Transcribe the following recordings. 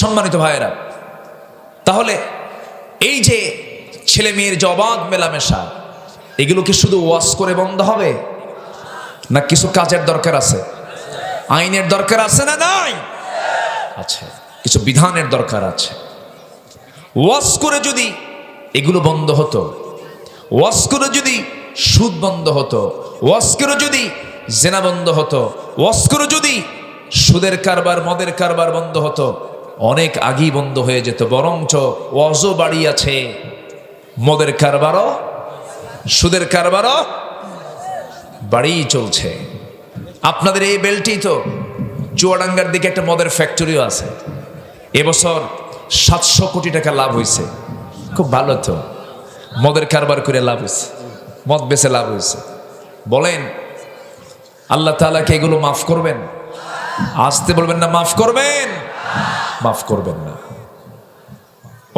সম্মানিত ভাইয়েরা, তাহলে এই যে ছেলে মেয়ের যে অবাধ মেলামেশা, এগুলো কি শুধু ওয়াশ করে বন্ধ হবে? না কিছু কাজের দরকার আছে? আইনের দরকার আছে না নাই? আচ্ছা কিছু বিধানের দরকার আছে। ওয়াশ করে যদি এগুলো বন্ধ হতো, ওয়াশ করে যদি সুদ বন্ধ হতো, ওয়াশ করে যদি জেনা বন্ধ হতো, ওয়াশ করে যদি সুদের কারবার, মদের কারবার বন্ধ হতো অনেক আগেই বন্ধ হয়ে যেত, বরঞ্চ ওয়াজও বাড়িয়াছে। মদের কারবারও, সুদের কারবারও বাড়িই চলছে। আপনাদের এই বেলটি তো চুয়াডাঙ্গার দিকে একটা মদের ফ্যাক্টরিও আছে। এবছর সাতশো কোটি টাকা লাভ হয়েছে খুব ভালো তো। মদের কারবার করে লাভ হয়েছে মদ বেছে লাভ হয়েছে বলেন, আল্লাহ তালাকে এগুলো মাফ করবেন? আসতে বলবেন না, মাফ করবেন? মাফ করবেন না।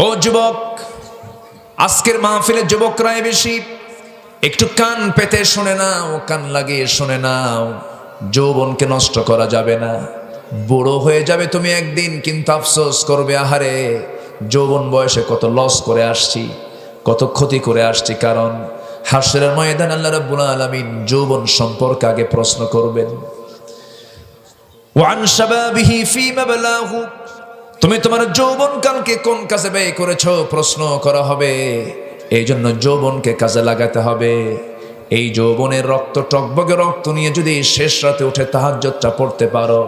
ও যুবক, আজকের মাহফিলে যুবকরাই বেশি। একটু কান পেতে শোনে নাও, কান লাগিয়ে শোনে নাও। যৌবনকে নষ্ট করা যাবে না। বুড়ো হয়ে যাবে তুমি একদিন, কিন্তু আফসোস করবে, আহারে, যৌবন বয়সে কত লস করে আসছি, কত ক্ষতি করে আসছি। কারণ হাসরের ময়দান আল্লাহ রাব্বুল আলামিন যৌবন সম্পর্কে আগে প্রশ্ন করবেন। ওয়ান শাবাবিহি ফীমা বালাহু তুমি তোমার যৌবন কালকে কোন কাজে ব্যয় করেছ? প্রশ্ন করা হবে। এই জন্য যৌবনকে কাজে লাগাতে হবে। এই যৌবনের রক্ত, টকবগে রক্ত নিয়ে যদি শেষ রাতে উঠে তাহাজ্জতটা পড়তে পারো,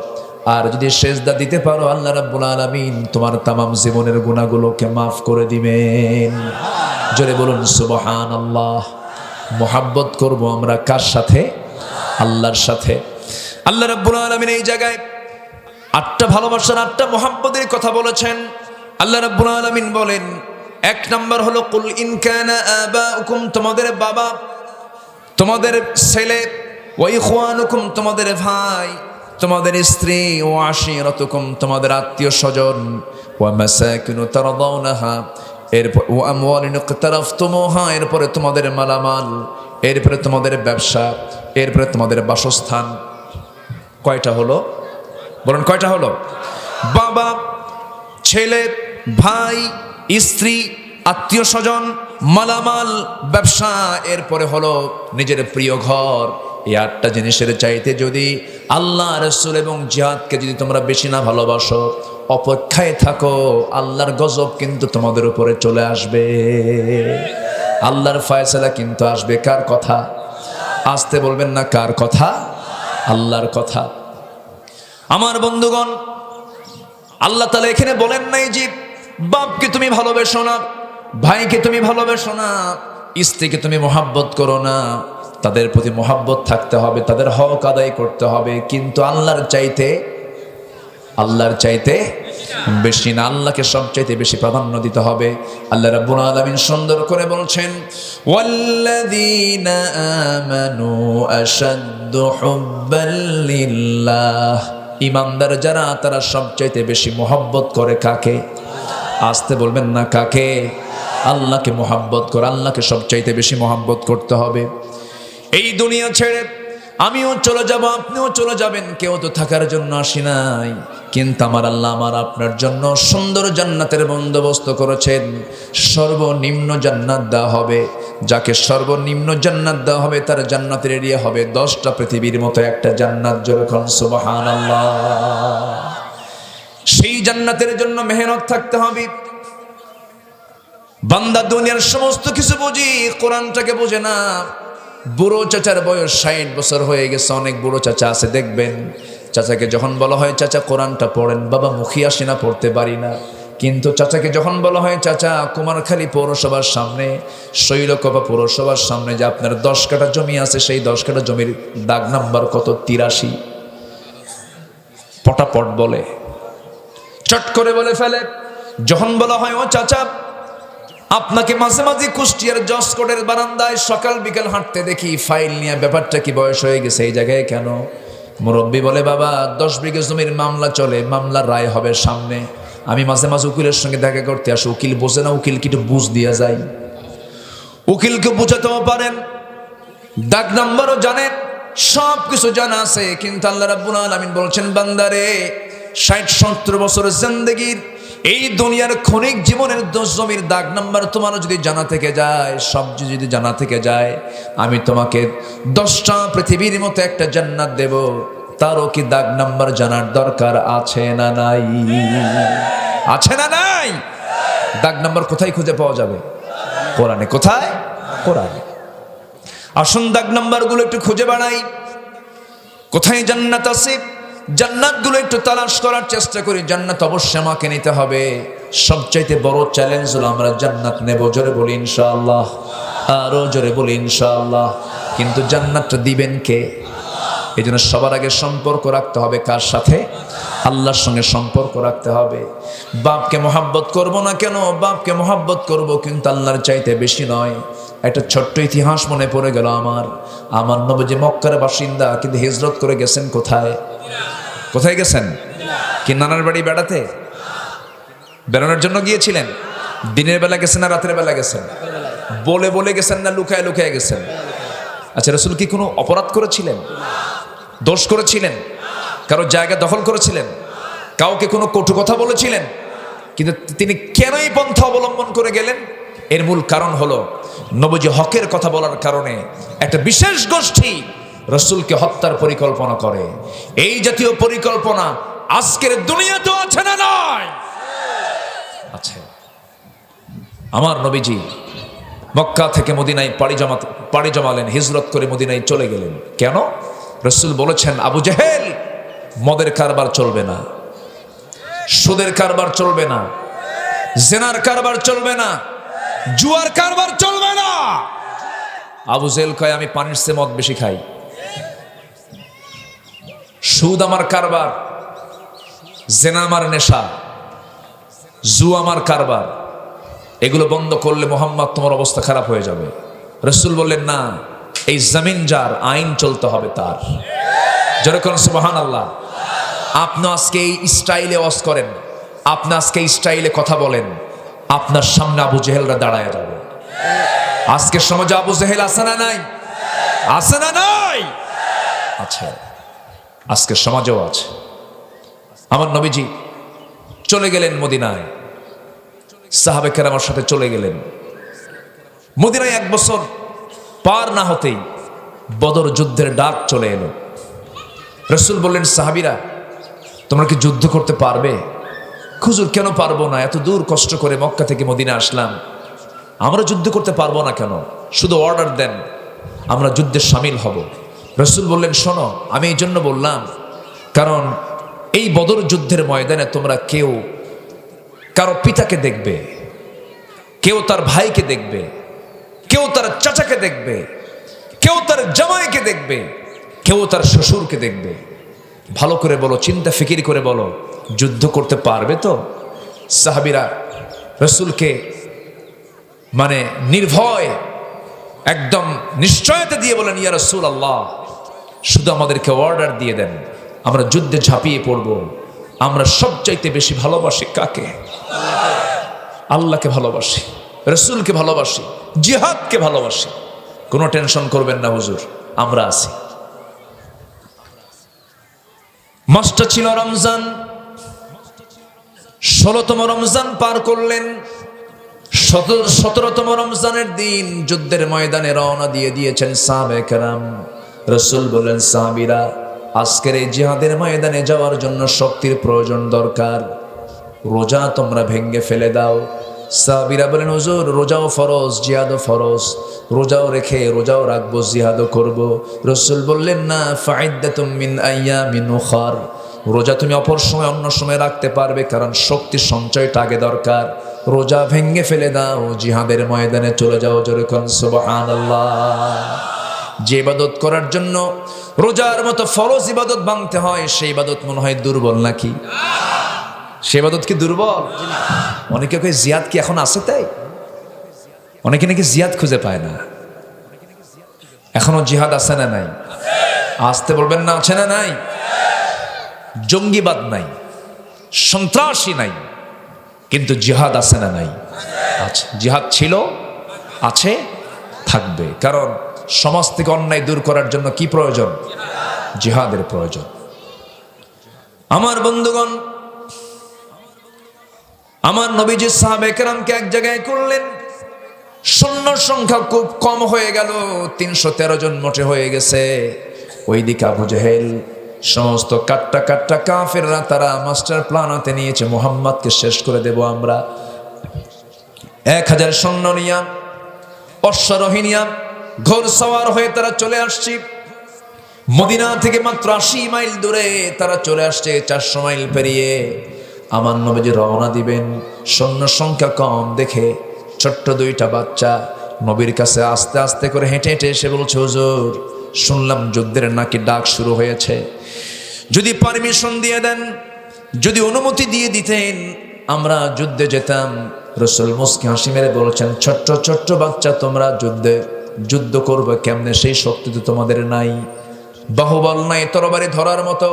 আর যদি শেষদা দিতে পারো, আল্লাহ রাব্বুল আলামিন তোমার তামাম জীবনের গুণাগুলোকে মাফ করে দিবেন। জোরে বলুন সুবহান আল্লাহ মোহাব্বত করব আমরা কার সাথে? আল্লাহর সাথে। আল্লাহ রাব্বুল আলামিন এই জায়গায় আটটা ভালোবাসার আটটা মোহাম্মদের কথা বলেছেন। আল্লাহ রাব্বুল আলামিন বলেন, এক নাম্বার হলো, কুল ইন কানা আবাউকুম তোমাদের বাবা, তোমাদের ছেলে, ওয়া ইখওয়ানুকুম তোমাদের ভাই, তোমাদের স্ত্রী ও আশিরাতুকুম তোমাদের আত্মীয় স্বজন, ওয়া মাসাকিনু তারদাউনাহা এরপর ও এরপরে তোমাদের মালামাল, এরপরে তোমাদের ব্যবসা, এরপরে তোমাদের বাসস্থান। কয়টা হলো? বলুন কয়টা হলো? বাবা, ছেলে, ভাই, স্ত্রী, আত্মীয় স্বজন, মালামাল, ব্যবসা, এরপরে হলো নিজের প্রিয় ঘর। এই আটটা জিনিসের চাইতে যদি আল্লাহ, রসুল এবং জিহাদকে যদি তোমরা বেশি না ভালোবাসো, অপেক্ষায় থাকো, আল্লাহর গজব কিন্তু তোমাদের উপরে চলে আসবে। আল্লাহর ফয়সালা কিন্তু আসবে। কার কথা? আসতে বলবেন না কার কথা? আল্লাহর কথা। আমার বন্ধুগণ, আল্লাহ তালা এখানে বলেন নাই যে, বাপকে তুমি ভালোবেসো না, ভাইকে তুমি ভালোবেসো না, স্ত্রীকে তুমি মোহাব্বত করো না। তাদের প্রতি মোহাব্বত থাকতে হবে, তাদের হক আদায় করতে হবে। কিন্তু আল্লাহর চাইতে আল্লাহর চাইতে বেশি না। আল্লাহকে সবচাইতে বেশি প্রাধান্য দিতে হবে। আল্লাহ রাব্বুল আলামিন সুন্দর করে বলছেন, ওয়াল্লাযীনা আমানু আশাদ্দু হুব্বাল ইমানদার যারা, তারা সবচাইতে বেশি মোহাব্বত করে কাকে? আসতে বলবেন না কাকে? আল্লাহকে মোহাব্বত করে, আল্লাহকে সবচাইতে বেশি মোহাব্বত করতে হবে। এই দুনিয়া ছেড়ে আমিও চলে যাব, আপনিও চলে যাবেন, কেউ তো থাকার জন্য আসি নাই। কিন্তু আমার আল্লাহ আমার আপনার জন্য সুন্দর জান্নাতের বন্দোবস্ত করেছেন। সর্বনিম্ন জান্নাত দেওয়া হবে, যাকে সর্বনিম্ন জান্নাত দেওয়া হবে, তার জান্নাতের এরিয়া হবে দশটা পৃথিবীর মতো একটা জান্নাত যখন সুবাহান সেই জান্নাতের জন্য মেহনত থাকতে হবে। বান্দা দুনিয়ার সমস্ত কিছু বুঝি, কোরআনটাকে বোঝে না। বুড়ো চাচার বয়স ষাট বছর হয়ে গেছে, অনেক বুড়ো চাচা আছে, দেখবেন। চাচাকে যখন বলা হয় চাচা, কোরআনটা পড়েন, বাবা মুখী আসি না, পড়তে পারি না। কিন্তু চাচাকে যখন বলা হয় চাচা, কুমারখালী পৌরসভার সামনে, শৈলকপা পৌরসভার সামনে যে আপনার দশ কাটা জমি আছে, সেই দশ কাটা জমির দাগ নাম্বার কত? তিরাশি। পটাপট বলে। চট করে বলে ফেলে। যখন বলা হয়, ও চাচা আপনাকে মাঝে মাঝে কুষ্টিয়ার জসকোটের বারান্দায় সকাল বিকাল হাঁটতে দেখি ফাইল নিয়ে ব্যাপারটা কি বয়স হয়ে গেছে, এই জায়গায় কেন? মুরব্বী বলে, বাবা, দশ বিঘে জমির মামলা চলে, মামলার রায় হবে সামনে। আমি মাঝে মাঝে উকিলের সঙ্গে দেখা করতে আসি, উকিল বোঝে না, উকিল কি বুঝ দিয়া যায়। উকিলকে বুঝাতেও পারেন দাগ নাম্বারও জানেন, সব কিছু জানা আছে, কিন্তু আল্লাহ রাব্বুল আলামিন বলছেন, বান্দারে, ষাট সত্তর বছরের জিন্দগির এই দুনিয়ার ক্ষণিক জীবনের দোষ জমির দাগ নাম্বার তোমার যদি জানা থেকে যায়, সব যদি জানা থেকে যায়, আমি তোমাকে দশটা পৃথিবীর মতো একটা জান্নাত দেব। তারও কি দাগ নাম্বার জানার দরকার আছে না নাই? আছে না নাই? দাগ নাম্বার কোথায় খুঁজে পাওয়া যাবে? কোরআনে। কোথায়? কোরআনে। আসুন দাগ নাম্বারগুলো একটু খুঁজে বাড়াই। কোথায় জান্নাত আছে? জান্নাতগুলো একটু তালাশ করার চেষ্টা করি। জান্নাত অবশ্যই আমাকে নিতে হবে। সবচাইতে বড় চ্যালেঞ্জ হলো আমরা জান্নাত নেব। জোরে বলি ইনশাআল্লাহ। আরও জোরে বলি ইনশাআল্লাহ। কিন্তু জান্নাতটা দিবেন কে? এই জন্য সবার আগে সম্পর্ক রাখতে হবে কার সাথে? আল্লাহর সঙ্গে সম্পর্ক রাখতে হবে। বাপকে মহাব্বত করব না কেন? বাপকে মহাব্বত করব কিন্তু আল্লাহর চাইতে বেশি নয়। একটা ছোট্ট ইতিহাস মনে পড়ে গেল আমার। আমার নবজি মক্কার বাসিন্দা কিন্তু হিজরত করে গেছেন কোথায়? কোথায় গেছেন? কি নানার বাড়ি বেড়াতে? বেড়ানোর জন্য গিয়েছিলেন? দিনের বেলা গেছেন না রাতের বেলা গেছেন? বলে বলে গেছেন না লুকায় লুকায় গেছেন? আচ্ছা রসুল কি কোনো অপরাধ করেছিলেন? দোষ করেছিলেন? কারও জায়গা দখল করেছিলেন? কাউকে কোনো কটু কথা বলেছিলেন? কিন্তু তিনি কেনই পন্থা অবলম্বন করে গেলেন? এর মূল কারণ হলো নবজি হকের কথা বলার কারণে একটা বিশেষ গোষ্ঠী রসুলকে হত্যার পরিকল্পনা করে। এই জাতীয় পরিকল্পনা আজকের দুনিয়াতেও আছে না নয় আছে। আমার নবীজি মক্কা থেকে মদিনায় পাড়ি জমা পাড়ি জমালেন, হিজরত করে মদিনায় চলে গেলেন। কেন? রসুল বলেছেন, আবু জেহেল, মদের কারবার চলবে না। সুদের কারবার চলবে না। জেনার কারবার চলবে না। জুয়ার কারবার চলবে আবু জেল কয়, আমি পানির সে মদ বেশি খাই। সুদ আমার কারবার, জেনা আমার নেশা, জু আমার কারবার। এগুলো বন্ধ করলে মোহাম্মদ তোমার অবস্থা খারাপ হয়ে যাবে। রসুল বললেন, না, এই জমিন যার, আইন চলতে হবে তার। যেরকম সুবাহান আল্লাহ আপনি আজকে এই স্টাইলে ওয়াজ করেন, আপনি আজকে এই স্টাইলে কথা বলেন, আপনার সামনে আবু জেহেলরা দাঁড়ায় যাবে। আজকের সমাজে আবু জেহেল আছে না নাই? আছে না নাই? আচ্ছা আজকের সমাজেও আছে। আমার নবীজি চলে গেলেন মদিনায়। সাহাবেকের আমার সাথে চলে গেলেন। মদিনায় এক বছর পার না হতেই বদর যুদ্ধের ডাক চলে এলো। রসুল বললেন, সাহাবিরা, তোমরা কি যুদ্ধ করতে পারবে? খুজুর, কেন পারব না? এত দূর কষ্ট করে মক্কা থেকে মদিনা আসলাম। আমরা যুদ্ধ করতে পারব না কেন? শুধু অর্ডার দেন, আমরা যুদ্ধে সামিল হব। রসুল বললেন, শোনো, আমি এই জন্য বললাম, কারণ এই বদর যুদ্ধের ময়দানে তোমরা কেউ কারও পিতাকে দেখবে, কেউ তার ভাইকে দেখবে, কেউ তার চাচাকে দেখবে, কেউ তার জামাইকে দেখবে, কেউ তার শ্বশুরকে দেখবে। ভালো করে বলো, চিন্তা ফিকির করে বলো, যুদ্ধ করতে পারবে তো? সাহাবিরা রসুলকে মানে নির্ভয়, একদম নিশ্চয়তা দিয়ে বলেন, ইয়া রসুল আল্লাহ শুধু আমাদেরকে অর্ডার দিয়ে দেন, আমরা যুদ্ধে ঝাঁপিয়ে পড়ব, আমরা সবচাইতে বেশি ভালোবাসি কাকে? আল্লাহকে ভালোবাসি, রসুলকে ভালোবাসি, জিহাদকে ভালোবাসি। কোনো টেনশন করবেন না হুজুর, আমরা আছি। মাসটা ছিল রমজান, ষোলোতম রমজান পার করলেন সতেরোতম রমজানের দিন যুদ্ধের ময়দানে রওনা দিয়ে দিয়েছেন সাবেকরাম রসুল বলেন সাহাবিরা, আজকের এই জিহাদের ময়দানে যাওয়ার জন্য শক্তির প্রয়োজন দরকার। রোজা তোমরা ভেঙ্গে ফেলে দাও। সাহাবিরা বলেন হুজুর, রোজাও ফরজ, জিহাদও ফরজ। রোজাও রেখে, রোজাও রাখব, জিহাদও করব। রসুল বললেন, না ফাইদা মিন আইয়া মিন উখার। রোজা তুমি অপর সময় অন্য সময় রাখতে পারবে, কারণ শক্তি সঞ্চয়টা আগে দরকার। রোজা ভেঙ্গে ফেলে দাও, জিহাদের ময়দানে চলে যাও যেরকম যে ইবাদত করার জন্য রোজার মতো ফরজ ইবাদত ভাঙতে হয়, সেই ইবাদত মনে হয় দুর্বল নাকি? সে ইবাদত কি দুর্বল? অনেকে কই জিয়াদ কি এখন আছে তাই? অনেকে নাকি জিয়াদ খুঁজে পায় না। এখনও জিহাদ আছে না নাই? আসতে বলবেন না, আছে না নাই? জঙ্গিবাদ নাই, সন্ত্রাসী নাই। কিন্তু জিহাদ আছে না নাই? আচ্ছা জিহাদ ছিল, আছে, থাকবে। কারণ সমাজ থেকে অন্যায় দূর করার জন্য কি প্রয়োজন? জিহাদের প্রয়োজন। আমার বন্ধুগণ, আমার নবীজি সাহাবেকরামকে এক জায়গায় করলেন। সৈন্য সংখ্যা খুব কম হয়ে গেল, তিনশো তেরো জন মোটে হয়ে গেছে। ওইদিকে আবু জেহেল সমস্ত কাট্টা কাট্টা কাফেররা তারা মাস্টার প্ল্যান হাতে নিয়েছে, মোহাম্মদকে শেষ করে দেব আমরা। এক হাজার সৈন্য নিয়া অশ্বারোহিনিয়া ঘোর সওয়ার হয়ে তারা চলে আসছি। মদিনা থেকে মাত্র আশি মাইল দূরে তারা চলে আসছে চারশো মাইল পেরিয়ে। আমার নবীজি রওনা দিবেন, সৈন্য সংখ্যা কম দেখে ছোট্ট দুইটা বাচ্চা নবীর কাছে আস্তে আস্তে করে হেঁটে হেঁটে এসে বলছে, হুজুর শুনলাম যুদ্ধের নাকি ডাক শুরু হয়েছে। যদি পারমিশন দিয়ে দেন, যদি অনুমতি দিয়ে দিতেন, আমরা যুদ্ধে যেতাম। রসুল মুসকি হাসি মেরে বলছেন, ছোট্ট ছোট্ট বাচ্চা, তোমরা যুদ্ধে, যুদ্ধ করবে কেমনে? সেই শক্তি তো তোমাদের নাই। বাহুবল নাই, তরবারি ধরার মতো।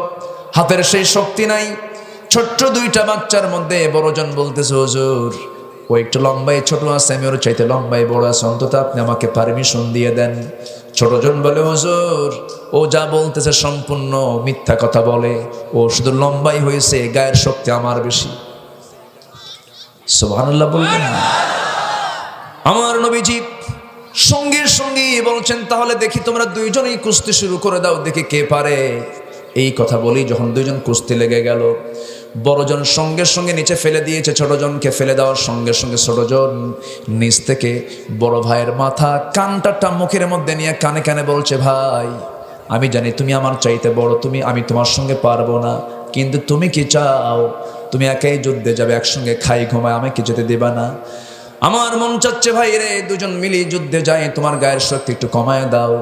হাতের সেই শক্তি নাই। ছোট্ট দুইটা বাচ্চার মধ্যে বড়জন বলতেছে, হুজুর, ও একটু লম্বাই ছোট আছে, আমি ওর চাইতে লম্বাই বড় আছে। অন্তত আপনি আমাকে পারমিশন দিয়ে দেন। ছোটজন বলে, হুজুর, ও যা বলতেছে সম্পূর্ণ মিথ্যা কথা বলে, ও শুধু লম্বাই হয়েছে, গায়ের শক্তি আমার বেশি। সুবহানাল্লাহ বলবেন আমার নবীজি সঙ্গে সঙ্গে বলছেন, তাহলে দেখি তোমরা দুইজনেই কুস্তি শুরু করে দাও, দেখি কে পারে। এই কথা বলি যখন দুইজন কুস্তি লেগে গেল বড়জন সঙ্গে সঙ্গে নিচে ফেলে দিয়েছে, ছোটজনকে ফেলে দেওয়ার সঙ্গে সঙ্গে ছোটজন নিচ থেকে বড় ভাইয়ের মাথা কানটাটা মুখের মধ্যে নিয়ে কানে কানে বলছে, ভাই, আমি জানি তুমি আমার চাইতে বড়, তুমি, আমি তোমার সঙ্গে পারব না, কিন্তু তুমি কি চাও? তুমি একাই যুদ্ধে যাবে, একসঙ্গে খাই ঘুমায় আমাকে যেতে দেবা না? আমার মন চাচ্ছে, ভাই রে, দুজন মিলি যুদ্ধে যায় তোমার গায়ের শক্তি একটু কমায় দাও।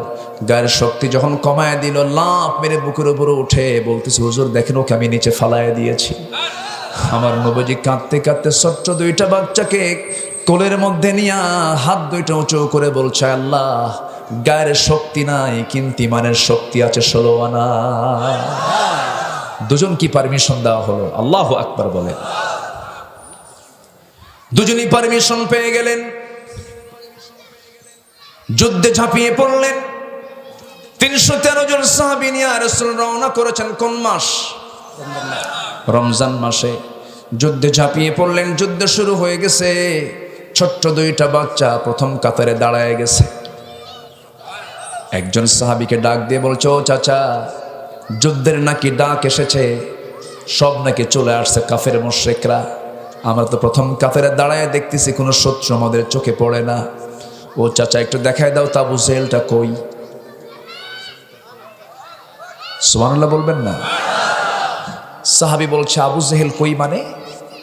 গায়ের শক্তি যখন কমায় দিল লাভ মেরে বুকের উপরে উঠে বলতেছে, হুজুর, দেখেন ওকে আমি নিচে ফালায় দিয়েছি। আমার নবজি কাঁদতে কাঁদতে ছোট্ট দুইটা বাচ্চাকে কোলের মধ্যে নিয়ে হাত দুইটা উঁচু করে বলছে, আল্লাহ, গায়ের শক্তি নাই, কিন্তু ইমানের শক্তি আছে ষোলো আনা। দুজন কি পারমিশন দেওয়া হলো? আল্লাহ আকবার বলেন। দুজনই পারমিশন পেয়ে গেলেন। যুদ্ধে ঝাঁপিয়ে পড়লেন। তিনশো তেরো জন সাহাবি নিয়ে রওনা করেছেন কোন মাস? রমজান মাসে। যুদ্ধে ঝাঁপিয়ে পড়লেন, যুদ্ধ শুরু হয়ে গেছে। ছোট্ট দুইটা বাচ্চা প্রথম কাতারে দাঁড়ায় গেছে। একজন সাহাবিকে ডাক দিয়ে বলছে, ও চাচা, যুদ্ধের নাকি ডাক এসেছে। সব নাকি চলে আসছে কাফের মোশেকরা আমরা তো প্রথম কাফের দাঁড়ায় দেখতেছি কোনো শত্রু আমাদের চোখে পড়ে না। ও চাচা, একটু দেখায় দাও তাবু জেলটা কই? সুমানুল্লাহ বলবেন না? সাহাবি বলছে, আবু জেহেল কই মানে?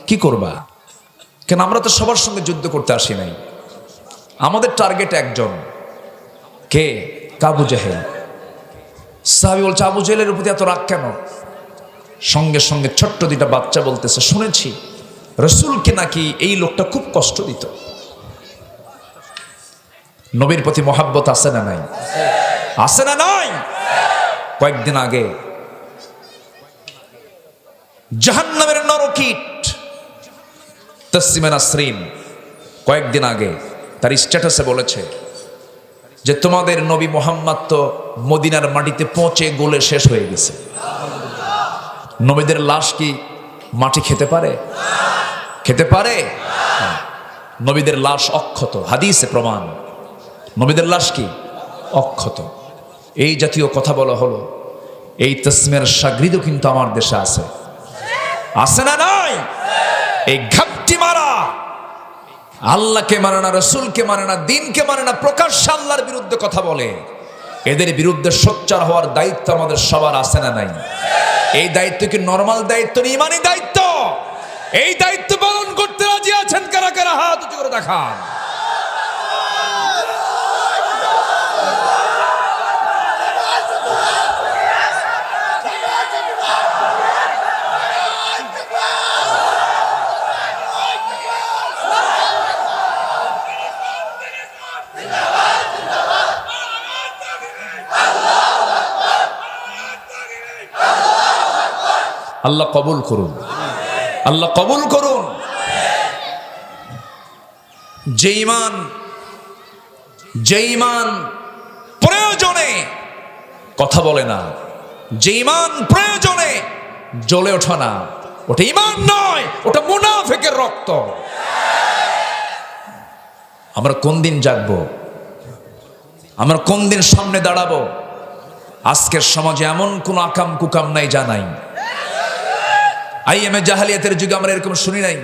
কি করবা? কেন, আমরা তো সবার সঙ্গে যুদ্ধ করতে আসি নাই। আমাদের টার্গেট একজন। কে? কাবু জেহেল। সাহাবি বলছে, আবু জেহেলের প্রতি এত রাগ কেন? সঙ্গে সঙ্গে ছোট্ট দুটা বাচ্চা বলতেছে, শুনেছি। রসুলকে নাকি এই লোকটা খুব কষ্ট দিত। নবীর প্রতি মহাব্বত আছে না নাই? আছে না নাই? কয়েকদিন আগে জাহান্নামের নরকিট তসিমা নাসরিন কয়েকদিন আগে তার স্ট্যাটাসে বলেছে যে তোমাদের নবী মোহাম্মদ তো মদিনার মাটিতে পচে গোলে শেষ হয়ে গেছে। নবীদের লাশ কি মাটি খেতে পারে? খেতে পারে? নবীদের লাশ অক্ষত, হাদিসে প্রমাণ। নবীদের লাশ কি? অক্ষত। এই জাতীয় কথা বলা হলো, এই তসমের সাগরিদও কিন্তু আমার দেশে আছে। আছে না নয় এই ঘাপটি মারা। আল্লাহকে মানে না, রসুলকে মানে না, দিনকে মানে না, প্রকাশ্যে আল্লাহর বিরুদ্ধে কথা বলে। এদের বিরুদ্ধে সোচ্চার হওয়ার দায়িত্ব আমাদের সবার আছে না নাই? এই দায়িত্ব কি নর্মাল দায়িত্ব ইমানি দায়িত্ব? এই দায়িত্ব পালন করতে রাজি আছেন কারা কারা? হাত উঁচু করে দেখান। আল্লাহ কবুল করুন। আল্লাহ কবুল করুন। যে ইমান যে ইমান প্রয়োজনে কথা বলে না। যে ইমান প্রয়োজনে জ্বলে ওঠে না। ওটা ইমান নয়, ওটা মুনাফেকের রক্ত। আমরা কোন দিন জাগবো? আমরা কোন দিন সামনে দাঁড়াবো? আজকের সমাজে এমন কোন আকাম কুকাম নাই জানাই আইএমএ জাহালিয়াতের যুগে আমরা এরকম শুনি নাই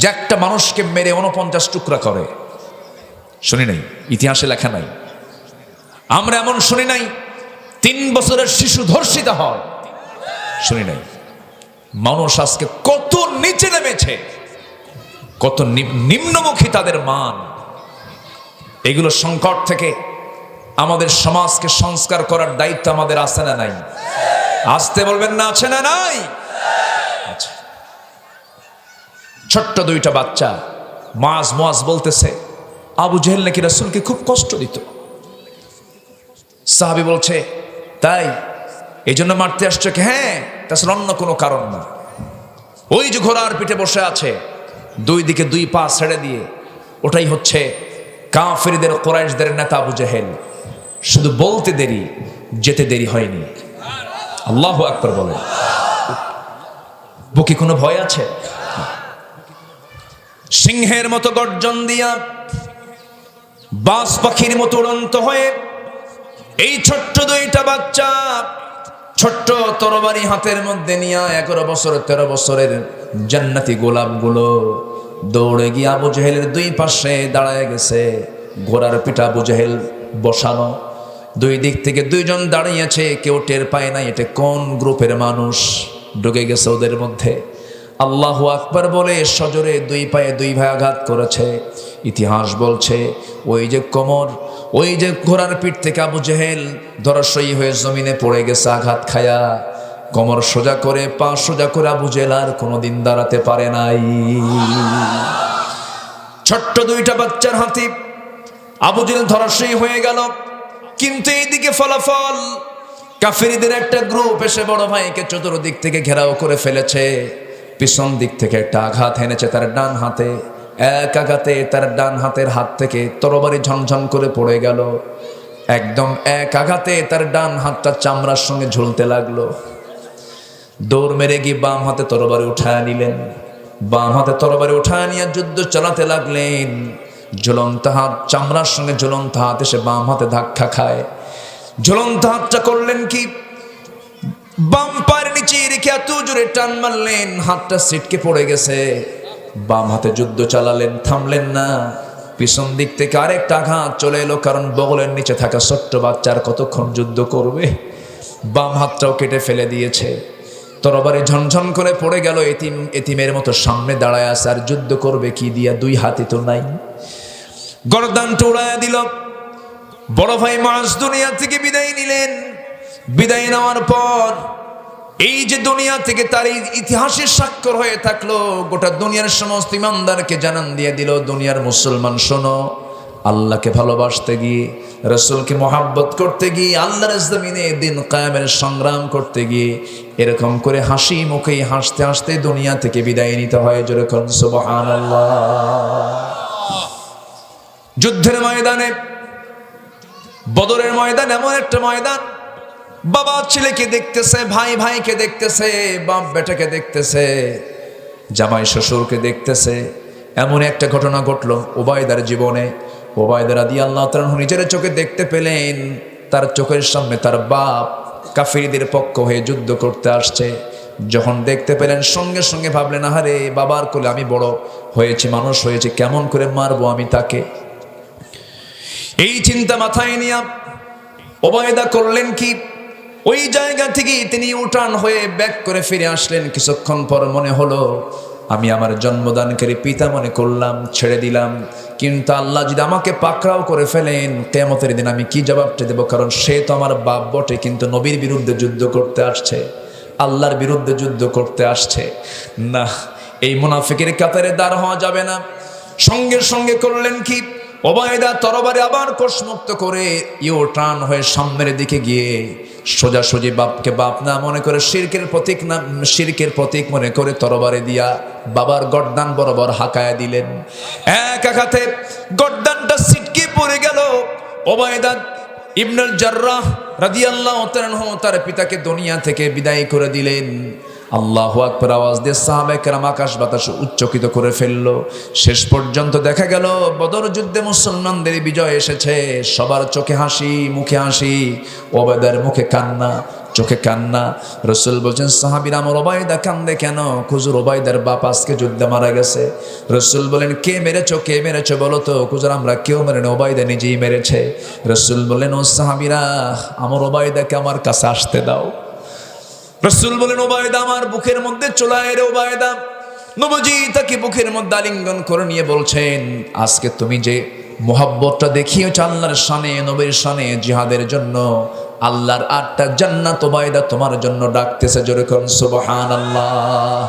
যে একটা মানুষকে মেরে উনপঞ্চাশ টুকরা করে। শুনি নাই, ইতিহাসে লেখা নাই। আমরা এমন শুনি নাই, তিন বছরের শিশু ধর্ষিত হয়। শুনি নাই, মানুষ আজকে কত নিচে নেমেছে, কত নিম্নমুখী তাদের মান। এগুলো সংকট থেকে আমাদের সমাজকে সংস্কার করার দায়িত্ব আমাদের আছে না নাই? আসতে বলবেন না, আছে না নাই আচ্ছা। ছোট্ট দুইটা বাচ্চা। মাজ মাজ বলতেছে, আবু জেহেল নাকি রাসুলকে খুব কষ্ট দিত? সাহাবি বলছে, তাই এই জন্য মারতে আসছে হ্যাঁ তাছাড়া অন্য কোনো কারণ না। ওই যে ঘোড়ার পিঠে বসে আছে, দুই দিকে দুই পা ছেড়ে দিয়ে, ওটাই হচ্ছে কাফিরদের, কোরাইশদের নেতা আবু জেহেল। শুধু বলতে দেরি, যেতে দেরি হয়নি। আল্লাহ আকবর বলে বুকে কোনো ভয় আছে? সিংহের মতো গর্জন দিয়া বাস পাখির মতো উড়ন্ত হয়ে এই ছোট্ট দুইটা বাচ্চা ছোট্ট তরবারি হাতের মধ্যে নিয়ে এগারো বছর, তেরো বছরের জান্নাতি গোলাপগুলো দৌড়ে গিয়ে আবু জেহেলের দুই পাশে দাঁড়ায় গেছে। ঘোড়ার পিঠা আবু বসানো। দুই দিক থেকে দুইজন দাঁড়িয়েছে কেউ টের পায় না এটা কোন গ্রুপের মানুষ? ঢুকে গেছে ওদের মধ্যে। আল্লাহ আকবার বলে সজরে দুই পায়ে দুই ভাই আঘাত করেছে। ইতিহাস বলছে, ওই যে কোমর, ওই যে ঘোড়ার পিঠ থেকে আবু জেহেল ধরসই হয়ে জমিনে পড়ে গেছে আঘাত খায়া। কোমর সোজা করে, পা সোজা করে আবু জেহেল আর কোনোদিন দাঁড়াতে পারে নাই। ছোট্ট দুইটা বাচ্চার হাতি আবু জেহেল ধরসই হয়ে গেল। কিন্তু এইদিকে ফলাফল, কাফেরিদের একটা গ্রুপ এসে বড় ভাইকে চতুর্দিক থেকে ঘেরাও করে ফেলেছে। পিছন দিক থেকে একটা আঘাত এনেছে তার ডান হাতে। এক আঘাতে তার ডান হাতের হাত থেকে তরবারি ঝনঝন করে পড়ে গেল। একদম এক আঘাতে তার ডান হাতটা চামড়ার সঙ্গে ঝুলতে লাগল। দৌড় মেরে গিয়ে বাম হাতে তরবারি উঠায় নিলেন। বাম হাতে তরবারি উঠায় নিয়ে যুদ্ধ চালাতে লাগলেন। ঝুলন্ত হাত, চামড়ার সঙ্গে ঝুলন্ত হাত এসে বাম হাতে ধাক্কা খায়। ঝুলন্ত হাতটা করলেন কি? বাম পায়ের নিচে রেখে এত জোরে টান মারলেন, হাতটা সিটকে পড়ে গেছে। বাম হাতে যুদ্ধ চালালেন, থামলেন না। পিছন দিক থেকে আরেকটা আঘাত চলে এলো, কারণ বগলের নিচে থাকা ছোট্ট বাচ্চার কতক্ষণ যুদ্ধ করবে? বাম হাতটাও কেটে ফেলে দিয়েছে। তরবারে ঝনঝন করে পড়ে গেল, এতিম, এতিমের মতো সামনে দাঁড়ায় আছে, আর যুদ্ধ করবে কি দিয়া দুই হাতে তো নাই। গরদান উড়াইয়া দিল। বড় ভাই মাস দুনিয়া থেকে বিদায় নিলেন। বিদায় নেওয়ার পর এই যে দুনিয়া থেকে তার ইতিহাসের স্বাক্ষর হয়ে থাকল, গোটা দুনিয়ার সমস্ত ইমানদারকে জানান দিয়ে দিল, দুনিয়ার মুসলমান শোনো, আল্লাহকে ভালোবাসতে গিয়ে, রসুলকে মোহাব্বত করতে গিয়ে, আল্লাহর জমিনে দিন কায়ামের সংগ্রাম করতে গিয়ে, এরকম করে হাসি মুখেই হাসতে হাসতে দুনিয়া থেকে বিদায় নিতে হয়। যেরকম সুবহানাল্লাহ। যুদ্ধের ময়দানে, বদরের ময়দান এমন একটা ময়দান বাবা ছেলেকে দেখতেছে, ভাই ভাইকে দেখতেছে, বাপ বেটাকে দেখতেছে, জামাই শ্বশুরকে দেখতেছে। এমন একটা ঘটনা ঘটলো ওবায়দার জীবনে। ওবায়দার আদি আল্লাহ তাআলা নিজের চোখে দেখতে পেলেন, তার চোখের সামনে তার বাপ কাফিরদের পক্ষ হয়ে যুদ্ধ করতে আসছে। যখন দেখতে পেলেন, সঙ্গে সঙ্গে ভাবলেন, আহারে, বাবার কোলে আমি বড় হয়েছে, মানুষ হয়েছে, কেমন করে মারবো আমি তাকে? এই চিন্তা মাথায় নিয়ে ওবায়দা করলেন কি? ওই জায়গা থেকে তিনি উঠান হয়ে ব্যাক করে ফিরে আসলেন। কিছুক্ষণ পর মনে হলো, আমি আমার জন্মদানকারী পিতা মনে করলাম, ছেড়ে দিলাম। কিন্তু আল্লাহ যদি আমাকে পাকড়াও করে ফেলেন কেমতের দিন আমি কি জবাবটা দেবো? কারণ সে তো আমার বাপ বটে, কিন্তু নবীর বিরুদ্ধে যুদ্ধ করতে আসছে। আল্লাহর বিরুদ্ধে যুদ্ধ করতে আসছে। না, এই মুনাফিকের কাতারে দাঁড় হওয়া যাবে না। সঙ্গে সঙ্গে করলেন কি? ওবায়দা তরবারে আবার কোষমুক্ত করে ইউ টান হয়ে সামনের দিকে গিয়ে সোজাসুজি বাপকে বাপ না মনে করে শিরকের প্রতীক না, শিরকের প্রতীক মনে করে তরবারে দিয়া বাবার গড্ডান বরাবর হাঁকায়া দিলেন। এক আঘাতে গড্ডানটা সিটকে পড়ে গেল। ওবায়দা ইবনুল জার্রাহ রাদিয়াল্লাহু তাআলা তার পিতাকে দুনিয়া থেকে বিদায় করে দিলেন। আল্লাহ আকবর আওয়াজ দিয়ে সাহাবেকেরাম আকাশ বাতাস উচ্চকিত করে ফেলল। শেষ পর্যন্ত দেখা গেল, বদর যুদ্ধে মুসলমানদের বিজয় এসেছে। সবার চোখে হাসি, মুখে হাসি ওবেদার মুখে কান্না, চোখে কান্না। রসুল বলছেন, সাহাবির আমার ওবায়দা কান্দে কেন? খুজুর ওবায়দার বাপ আজকে যুদ্ধে মারা গেছে। রসুল বলেন, কে মেরেছো কে মেরেছো বলো তো? খুজুর, আমরা কেউ মেরে না ওবায়দা নিজেই মেরেছে। রসুল বললেন, ও সাহাবিরা, আমার ওবায়দাকে আমার কাছে আসতে দাও। রসুল বলেন, ওবায়দা আমার বুকের মধ্যে চলায় রে ওবায়দা। নবজি তাকে বুকের মধ্যে আলিঙ্গন করে নিয়ে বলছেন, আজকে তুমি যে মোহাব্বতটা দেখিয়েছ আল্লাহর শানে, নবীর সানে জিহাদের জন্য, আল্লাহর আটটা জান্নাত ওবায়দা তোমার জন্য ডাকতেছে জোরে করুন, সুবহানাল্লাহ।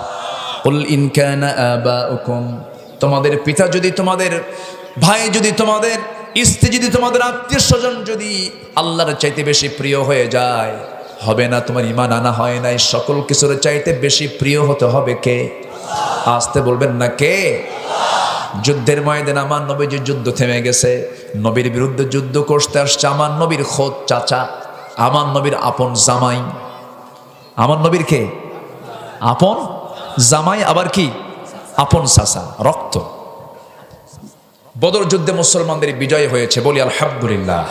কুল ইন কানা আবাউকুম। তোমাদের পিতা যদি তোমাদের, ভাই যদি তোমাদের, স্ত্রী যদি তোমাদের আত্মীয় স্বজন যদি আল্লাহর চাইতে বেশি প্রিয় হয়ে যায় হবে না, তোমার ইমান আনা হয় নাই, সকল কিছুর চাইতে বেশি প্রিয় হতে হবে কে? আসতে বলবেন না কে? যুদ্ধের ময়দান আমার নবী যে যুদ্ধ থেমে গেছে, নবীর বিরুদ্ধে যুদ্ধ করতে আসছে আমার নবীর খোদ চাচা, আমার নবীর আপন জামাই। আমার নবীর কে? আপন জামাই, আবার কি? আপন সাসা রক্ত। বদর যুদ্ধে মুসলমানদের বিজয় হয়েছে, বলি আলহামদুলিল্লাহ।